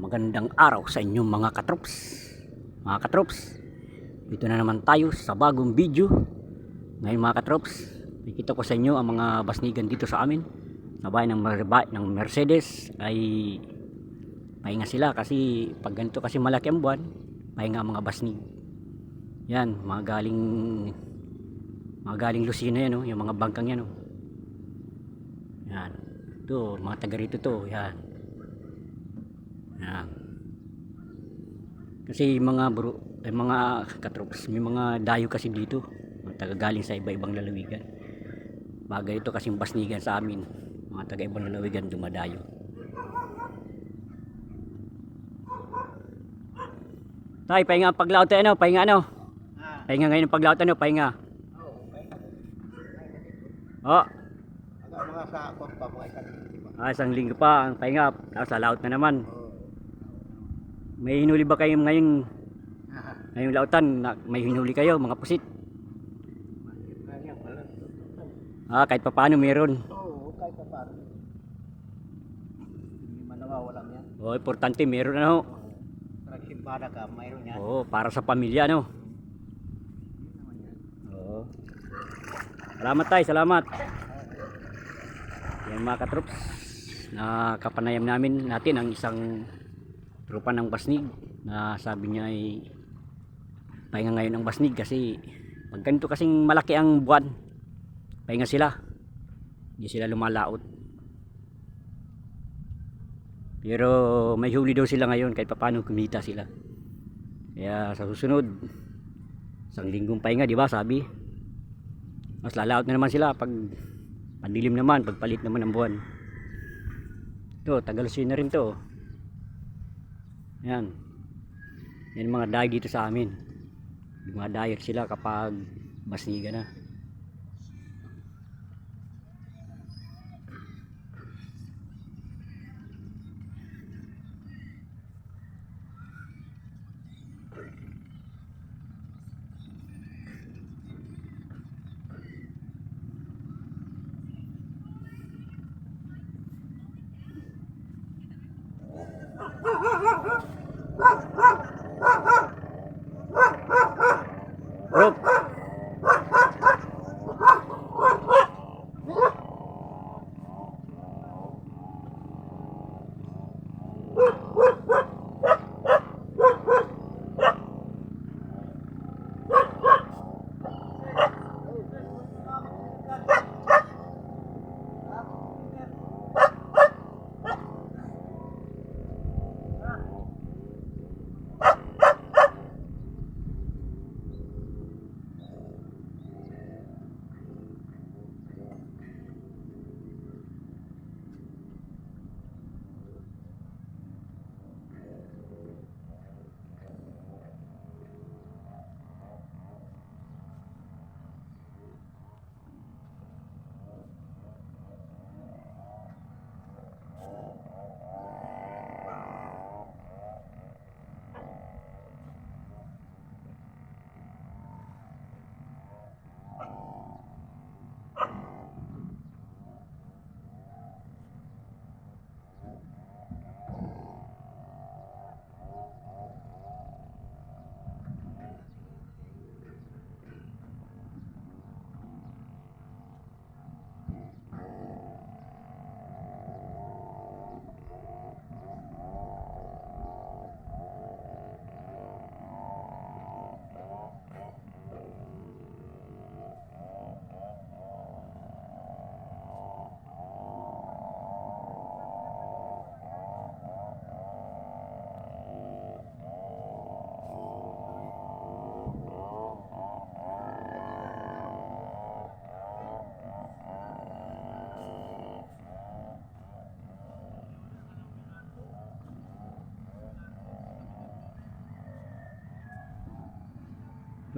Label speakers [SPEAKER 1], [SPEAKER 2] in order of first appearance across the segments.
[SPEAKER 1] Magandang araw sa inyong mga katrops. Mga katrops, dito na naman tayo sa bagong video. Ngayon mga katrops, nakikita ko sa inyo ang mga basnigan dito sa amin. Sa bahay ng, ng Mercedes ay pahinga sila kasi pag ganito kasi malaki ang buwan, pahinga ang mga basnig. Yan, mga galing mga galing Lucena yan, oh, yung mga bangkang yan. Oh. Yan. Ito, mga taga rito to. Yan. Yan. Kasi mga bro, ay mga katrops, may mga dayo kasi dito. Mga taga galing sa iba-ibang lalawigan. Bagay ito kasing basnigan sa amin. Mga taga ibang lalawigan dumadayo. Tay, pahinga ang paglaot tayo, ano? Pahinga ano?
[SPEAKER 2] Ah,
[SPEAKER 1] Pahinga ngayon ang paglaot ano? Pahinga.
[SPEAKER 2] oh,
[SPEAKER 1] Oh,
[SPEAKER 2] mga sa pa mga isang linggo pa.
[SPEAKER 1] ah, isang linggo pa ang pahinga. Tapos laot na naman.
[SPEAKER 2] Oh.
[SPEAKER 1] May hinuli ba kayo ngayon ngayong lautan? Na, may hinuli kayo, mga pusit? Ah, kahit pa paano meron.
[SPEAKER 2] Oo, kahit pa paano. Hindi man nawawalan yan.
[SPEAKER 1] Oh, importante meron ano.
[SPEAKER 2] Parang simbada ka, mayroon yan.
[SPEAKER 1] Oo, para sa pamilya ano. Oo. Salamat tayo, salamat. Yan mga katrops. Nakapanayam namin natin ang isang trupa ng basnig na sabi niya ay pahinga ngayon ang basnig kasi pag ganito kasing malaki ang buwan pahinga sila. Hindi sila lumalaot. Pero may huli daw sila ngayon kahit paano kumita sila. Kaya sa susunod isang linggong pahinga di ba sabi? Mas lalaot na naman sila pag pandilim naman pagpalit naman ng buwan. Ito Tagalusin na rin to yan. Yan mga dayo dito sa amin. Dumadayo sila kapag basniga na Ha ha ha!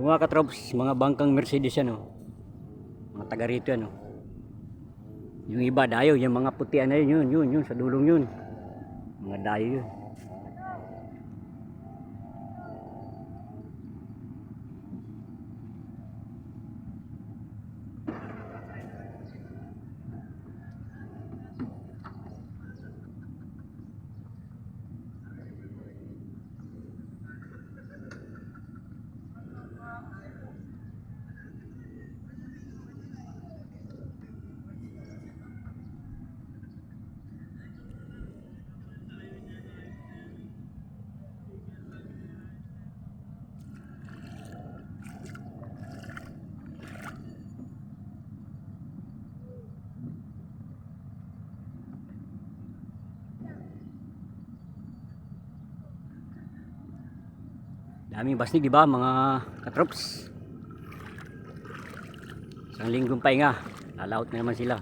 [SPEAKER 1] Yung mga katrops, mga bangkang Mercedes yan, oh. Mga taga rito yan, oh. Yung iba, dayo, yung mga putian na yun, yun, yun, yun, sa dulong yun. Mga dayo yun. Daming basnig, di ba, mga katrops? Isang linggong pahinga. Lalaot na naman sila.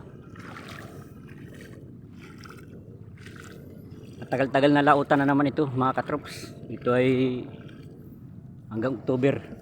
[SPEAKER 1] Matagal-tagal na lautan na naman ito, mga katrops. Ito ay hanggang October.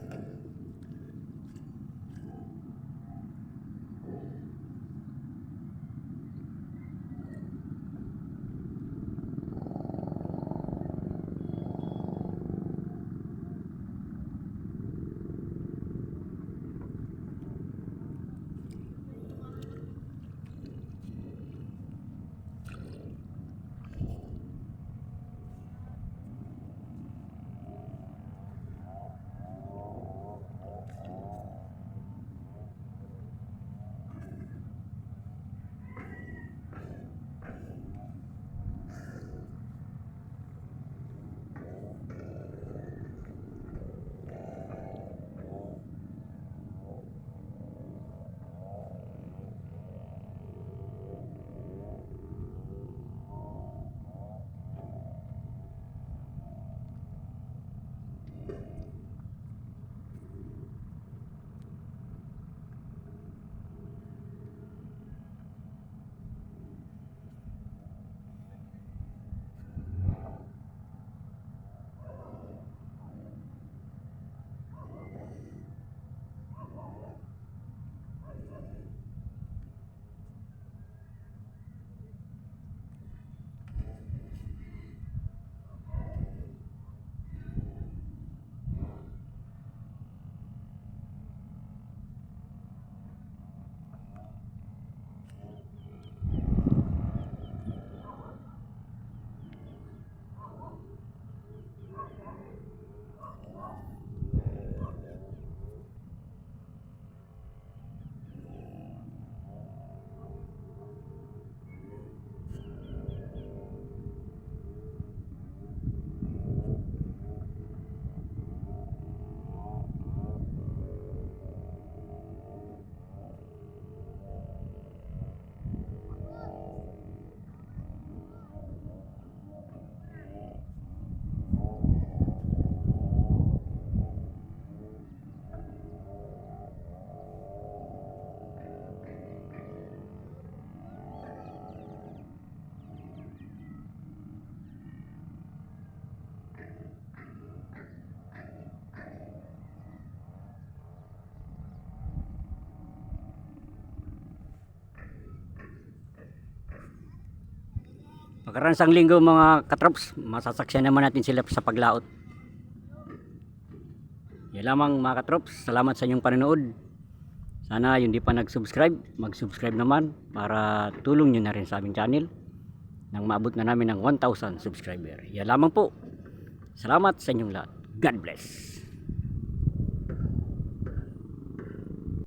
[SPEAKER 1] Pagkaransang linggo mga katrops, masasaksyan naman natin sila sa paglaot. Yan lamang mga katrops, salamat sa inyong panonood. Sana yung di pa nag-subscribe, mag-subscribe naman para tulong nyo na rin sa aming channel nang maabot na namin ng 1,000 subscriber. Yan lamang po. Salamat sa inyong lahat. God bless.